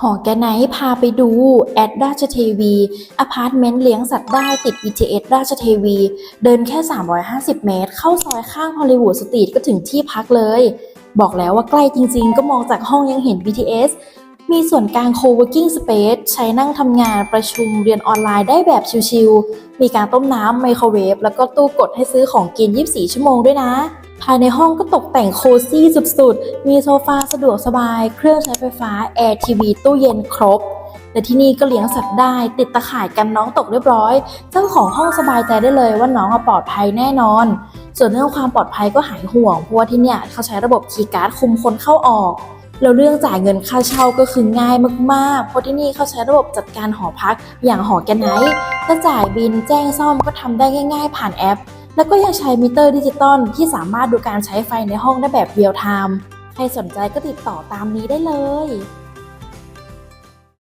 หอแกไนพาไปดูแอดราชเทวีอพาร์ตเมนต์เลี้ยงสัตว์ได้ติด BTS ราชเทวี เดินแค่ 350 เมตร เข้าซอยข้างฮอลลีวูดสตรีทก็ถึงที่พักเลย บอกแล้วว่าใกล้จริงๆ ก็มองจากห้องยังเห็น BTS มีส่วนกลาง co-working space ใช้นั่งทำงานประชุมเรียนออนไลน์ได้แบบชิลๆ มีการต้มน้ำไมโครเวฟแล้วก็ตู้กดให้ซื้อของกิน 24 ชั่วโมงด้วยนะ ภายในห้องก็ตกแต่งโคซี่สุดๆ มีโซฟาสะดวกสบาย เครื่องใช้ไฟฟ้า แอร์ทีวี ตู้เย็นครบ แต่ที่นี่ก็เลี้ยงสัตว์ได้ ติดตะข่ายกันน้องตกเรียบร้อย เจ้าของห้องสบายใจได้เลยว่าน้องอปลอดภัยแน่นอน ส่วนเรื่องความปลอดภัยก็หายห่วง เพราะว่าที่เนี่ยเขาใช้ระบบคีย์การ์ดคุมคนเข้าออก แล้วเรื่องจ่ายเงินค่าเช่าก็คือง่ายมากๆ เพราะที่นี่เขาใช้ระบบจัดการหอพักอย่างหอแกนไนท์ถ้าจ่ายบินแจ้งซ่อมก็ทำได้ง่าย ๆ ผ่านแอป แล้วก็ยังใช้มิเตอร์ดิจิตอลที่สามารถดูการใช้ไฟในห้องได้แบบเรียลไทม์ ใครสนใจก็ติดต่อตามนี้ได้เลย